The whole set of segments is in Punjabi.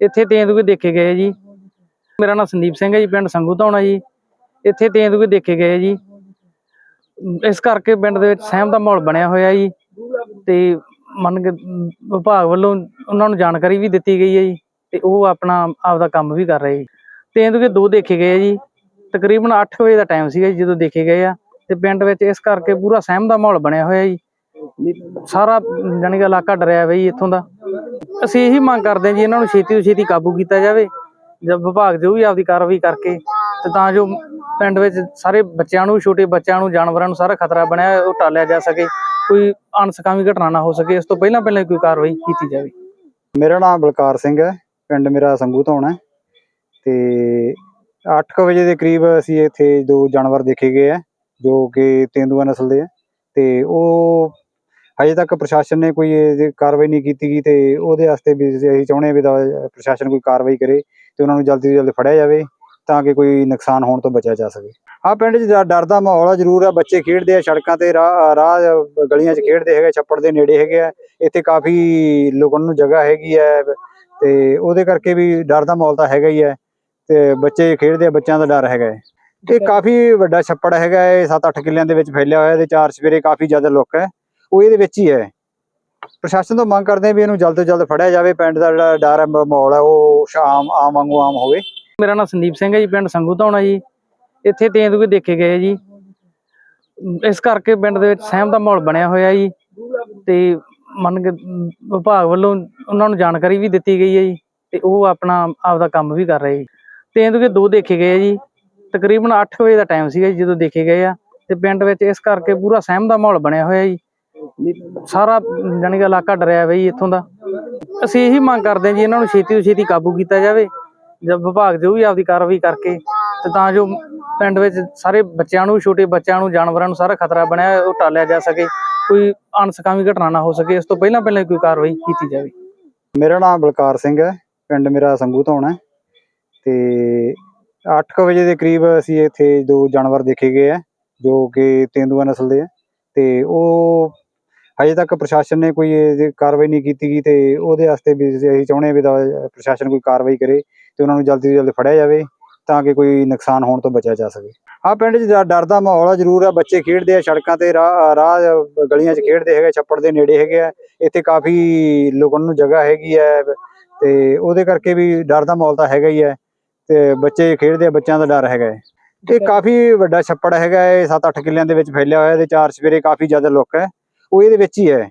ਇੱਥੇ ਤੇਂਦੂਏ ਦੇਖੇ ਗਏ ਜੀ। ਮੇਰਾ ਨਾਮ ਸੰਦੀਪ ਸਿੰਘ ਹੈ ਜੀ, ਪਿੰਡ ਸੰਗੂ ਧੌਣਾ ਜੀ। ਇੱਥੇ ਤੇਂਦੂਏ ਦੇਖੇ ਗਏ ਜੀ। ਇਸ ਕਰਕੇ ਪਿੰਡ ਦੇ ਵਿੱਚ ਸਹਿਮ ਦਾ ਮਾਹੌਲ ਬਣਿਆ ਹੋਇਆ ਜੀ। ਤੇ ਮੰਨ ਕੇ ਵਿਭਾਗ ਵੱਲੋਂ ਉਹਨਾਂ ਨੂੰ ਜਾਣਕਾਰੀ ਵੀ ਦਿੱਤੀ ਗਈ ਹੈ ਜੀ। ਤੇ ਉਹ ਆਪਣਾ ਆਪਦਾ ਕੰਮ ਵੀ ਕਰ ਰਹੇ ਜੀ। ਤੇਂਦੂਏ ਦੋ ਦੇਖੇ ਗਏ ਜੀ। ਤਕਰੀਬਨ 8 ਵਜੇ ਦਾ ਟਾਈਮ ਸੀਗਾ ਜੀ ਜਦੋਂ ਦੇਖੇ ਗਏ ਆ। ਤੇ ਪਿੰਡ ਵਿੱਚ ਇਸ ਕਰਕੇ ਪੂਰਾ ਸਹਿਮ ਦਾ ਮਾਹੌਲ ਬਣਿਆ ਹੋਇਆ ਜੀ। ਸਾਰਾ ਜਾਣੀ ਕਿ ਇਲਾਕਾ ਡਰਿਆ ਹੋਇਆ ਜੀ ਇੱਥੋਂ ਦਾ। ਅਸੀਂ ਇਹੀ ਮੰਗ ਕਰਦੇ ਹਾਂ ਜੀ ਇਹਨਾਂ ਨੂੰ ਛੇਤੀ ਤੋਂ ਛੇਤੀ ਕਾਬੂ ਕੀਤਾ ਜਾਵੇ ਜਦ ਵਿਭਾਗ ਜੋ ਵੀ ਆਪਦੀ ਕਾਰਵਾਈ ਕਰਕੇ, ਤੇ ਤਾਂ ਜੋ ਪਿੰਡ ਵਿੱਚ ਸਾਰੇ ਬੱਚਿਆਂ ਨੂੰ, ਛੋਟੇ ਬੱਚਿਆਂ ਨੂੰ, ਜਾਨਵਰਾਂ ਨੂੰ ਸਾਰਾ ਖਤਰਾ ਬਣਿਆ ਉਹ ਟਾਲਿਆ ਜਾ ਸਕੇ, ਕੋਈ ਅਣਸਕਾਮੀ ਘਟਨਾ ਨਾ ਹੋ ਸਕੇ, ਇਸ ਤੋਂ ਪਹਿਲਾਂ ਪਹਿਲਾਂ ਕੋਈ ਕਾਰਵਾਈ ਕੀਤੀ ਜਾਵੇ। ਮੇਰਾ ਨਾਮ ਬਲਕਾਰ ਸਿੰਘ ਹੈ, ਪਿੰਡ ਮੇਰਾ ਸੰਗੂ ਧੌਣਾ ਹੈ, ਤੇ 8 ਵਜੇ ਦੇ ਕਰੀਬ ਅਸੀਂ ਇੱਥੇ ਦੋ ਜਾਨਵਰ ਦੇਖੇ ਗਏ ਆ ਜੋ ਕਿ ਤੇਂਦੂਆ ਨਸਲ ਦੇ ਆ ਤੇ ਉਹ ਹਜੇ ਤੱਕ ਪ੍ਰਸ਼ਾਸਨ ਨੇ ਕੋਈ ਇਹਦੀ ਕਾਰਵਾਈ ਨਹੀਂ ਕੀਤੀ ਗਈ ਤੇ ਉਹਦੇ ਵਾਸਤੇ ਵੀ ਅਸੀਂ ਚਾਹੁੰਦੇ ਹਾਂ ਵੀ ਦਾ- ਪ੍ਰਸ਼ਾਸਨ ਕੋਈ ਕਾਰਵਾਈ ਕਰੇ ਤੇ ਉਹਨਾਂ ਨੂੰ ਜਲਦੀ ਤੋਂ ਜਲਦੀ ਫੜਿਆ ਜਾਵੇ ਤਾਂ ਕਿ ਕੋਈ ਨੁਕਸਾਨ ਹੋਣ ਤੋਂ ਬਚਿਆ ਜਾ ਸਕੇ। ਹਾਂ ਪਿੰਡ 'ਚ ਡਰ- ਡਰ ਦਾ ਮਾਹੌਲ ਆ, ਜ਼ਰੂਰ ਆ, ਬੱਚੇ ਖੇਡਦੇ ਆ, ਸੜਕਾਂ ਤੇ ਰਾਹ ਰਾਹ, ਗਲੀਆਂ 'ਚ ਖੇਡਦੇ ਹੈਗੇ ਛੱਪੜ ਦੇ ਨੇੜੇ ਹੈਗੇ ਆ, ਇੱਥੇ ਕਾਫੀ ਲੁਕਣ ਨੂੰ ਜਗ੍ਹਾ ਹੈਗੀ ਹੈ ਤੇ ਉਹਦੇ ਕਰਕੇ ਵੀ ਡਰ ਦਾ ਮਾਹੌਲ ਤਾਂ ਹੈਗਾ ਹੀ ਹੈ ਤੇ ਬੱਚੇ ਖੇਡਦੇ ਆ, ਬੱਚਿਆਂ ਦਾ ਡਰ ਹੈਗਾ ਹੈ। ਇਹ ਕਾਫੀ ਵੱਡਾ ਛੱਪੜ ਹੈਗਾ ਹੈ 7-8 ਕਿੱਲਿਆਂ ਦੇ ਵਿੱਚ ਫੈਲਿਆ ਹੋਇਆ, ਇਹਦੇ ਚਾਰ ਸਵੇਰੇ ਕਾਫੀ ਜ਼ਿਆਦਾ ਲੁੱਕ ਹੈ। ਉਹ ਇਹਦੇ ਵਿੱਚ ਹੀ ਹੈ। ਪ੍ਰਸ਼ਾਸਨ ਤੋਂ ਮੰਗ ਕਰਦੇ ਆ ਵੀ ਇਹਨੂੰ ਜਲਦ ਤੋਂ ਜਲਦ ਫੜਿਆ ਜਾਵੇ। ਪਿੰਡ ਦਾ ਜਿਹੜਾ ਡਰ ਮਾਹੌਲ ਹੈ, ਉਹ ਸ਼ਾਮ ਆਮ ਵਾਂਗੂ ਆਮ ਹੋਵੇ। ਮੇਰਾ ਨਾਮ ਸੰਦੀਪ ਸਿੰਘ ਹੈ ਜੀ, ਪਿੰਡ ਸੰਗੂ ਧੌਣਾ ਜੀ। ਇੱਥੇ ਤੇਂਦੂਏ ਦੇਖੇ ਗਏ ਜੀ। ਇਸ ਕਰਕੇ ਪਿੰਡ ਦੇ ਵਿੱਚ ਸਹਿਮ ਦਾ ਮਾਹੌਲ ਬਣਿਆ ਹੋਇਆ ਜੀ। ਤੇ ਮੰਨ ਕੇ ਵਿਭਾਗ ਵੱਲੋਂ ਉਹਨਾਂ ਨੂੰ ਜਾਣਕਾਰੀ ਵੀ ਦਿੱਤੀ ਗਈ ਹੈ ਜੀ। ਤੇ ਉਹ ਆਪਣਾ ਆਪਦਾ ਕੰਮ ਵੀ ਕਰ ਰਹੇ ਜੀ। ਤੇਂਦੂਏ ਦੋ ਦੇਖੇ ਗਏ ਜੀ। ਤਕਰੀਬਨ 8 ਵਜੇ ਦਾ ਟਾਈਮ ਸੀਗਾ ਜੀ ਜਦੋਂ ਦੇਖੇ ਗਏ ਆ। ਤੇ ਪਿੰਡ ਵਿੱਚ ਇਸ ਕਰਕੇ ਪੂਰਾ ਸਹਿਮ ਦਾ ਮਾਹੌਲ ਬਣਿਆ ਹੋਇਆ ਜੀ। ਸਾਰਾ ਜਾਣੀ ਕਿ ਇਲਾਕਾ ਡਰਿਆ ਹੋਇਆ ਇੱਥੋਂ ਦਾ। ਅਸੀਂ ਇਹੀ ਮੰਗ ਕਰਦੇ ਹਾਂ ਜੀ ਇਹਨਾਂ ਨੂੰ ਛੇਤੀ ਤੋਂ ਛੇਤੀ ਕਾਬੂ ਕੀਤਾ ਜਾਵੇ ਜਦ ਵਿਭਾਗ ਜੋ ਵੀ ਆਪਦੀ ਕਾਰਵਾਈ ਕਰਕੇ, ਤੇ ਤਾਂ ਜੋ ਪਿੰਡ ਵਿੱਚ ਸਾਰੇ ਬੱਚਿਆਂ ਨੂੰ, ਛੋਟੇ ਬੱਚਿਆਂ ਨੂੰ, ਜਾਨਵਰਾਂ ਨੂੰ ਸਾਰਾ ਖਤਰਾ ਬਣਿਆ ਉਹ ਟਾਲਿਆ ਜਾ ਸਕੇ, ਕੋਈ ਅਣਸਕਾਮੀ ਘਟਨਾ ਨਾ ਹੋ ਸਕੇ, ਇਸ ਤੋਂ ਪਹਿਲਾਂ ਪਹਿਲਾਂ ਕੋਈ ਕਾਰਵਾਈ ਕੀਤੀ ਜਾਵੇ। ਮੇਰਾ ਨਾਮ ਬਲਕਾਰ ਸਿੰਘ ਹੈ, ਪਿੰਡ ਮੇਰਾ ਸੰਗੂ ਤੋਂ ਹੈ, ਤੇ 8 ਵਜੇ ਦੇ ਕਰੀਬ ਅਸੀਂ ਇੱਥੇ ਦੋ ਜਾਨਵਰ ਦੇਖੇ ਗਏ ਆ ਜੋ ਕਿ ਤੇਂਦੂਆ ਨਸਲ ਦੇ ਆ ਤੇ ਉਹ ਹਜੇ ਤੱਕ ਪ੍ਰਸ਼ਾਸਨ ਨੇ ਕੋਈ ਇਹਦੀ ਕਾਰਵਾਈ ਨਹੀਂ ਕੀਤੀ ਗਈ ਤੇ ਉਹਦੇ ਵਾਸਤੇ ਵੀ ਅਸੀਂ ਚਾਹੁੰਦੇ ਹਾਂ ਵੀ ਦਾ- ਪ੍ਰਸ਼ਾਸਨ ਕੋਈ ਕਾਰਵਾਈ ਕਰੇ ਤੇ ਉਹਨਾਂ ਨੂੰ ਜਲਦੀ ਤੋਂ ਜਲਦੀ ਫੜਿਆ ਜਾਵੇ ਤਾਂ ਕਿ ਕੋਈ ਨੁਕਸਾਨ ਹੋਣ ਤੋਂ ਬਚਿਆ ਜਾ ਸਕੇ। ਹਾਂ ਪਿੰਡ 'ਚ ਡਰ- ਡਰ ਦਾ ਮਾਹੌਲ ਆ, ਜ਼ਰੂਰ ਆ, ਬੱਚੇ ਖੇਡਦੇ ਆ, ਸੜਕਾਂ ਤੇ ਰਾਹ ਰਾਹ, ਗਲੀਆਂ 'ਚ ਖੇਡਦੇ ਹੈਗੇ ਛੱਪੜ ਦੇ ਨੇੜੇ ਹੈਗੇ ਆ, ਇੱਥੇ ਕਾਫੀ ਲੁਕਣ ਨੂੰ ਜਗ੍ਹਾ ਹੈਗੀ ਹੈ ਤੇ ਉਹਦੇ ਕਰਕੇ ਵੀ ਡਰ ਦਾ ਮਾਹੌਲ ਤਾਂ ਹੈਗਾ ਹੀ ਹੈ ਤੇ ਬੱਚੇ ਖੇਡਦੇ ਆ, ਬੱਚਿਆਂ ਦਾ ਡਰ ਹੈਗਾ ਹੈ। ਇਹ ਕਾਫੀ ਵੱਡਾ ਛੱਪੜ ਹੈਗਾ ਹੈ 7-8 ਕਿੱਲਿਆਂ ਦੇ ਵਿੱਚ ਫੈਲਿਆ ਹੋਇਆ, ਇਹਦੇ ਚਾਰ ਸਵੇਰੇ ਕਾਫੀ ਜ਼ਿਆਦਾ ਲੁੱਕ ਹੈ। ਉਹ ਇਹਦੇ ਵਿੱਚ ਹੀ ਹੈ।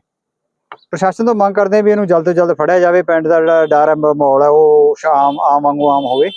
ਪ੍ਰਸ਼ਾਸਨ ਤੋਂ ਮੰਗ ਕਰਦੇ ਆ ਵੀ ਇਹਨੂੰ ਜਲਦ ਤੋਂ ਜਲਦ ਫੜਿਆ ਜਾਵੇ। ਪਿੰਡ ਦਾ ਜਿਹੜਾ ਡਰ ਹੈ, ਮਾਹੌਲ ਹੈ, ਉਹ ਸ਼ਾਮ ਆਮ ਵਾਂਗੂ ਆਮ ਹੋਵੇ।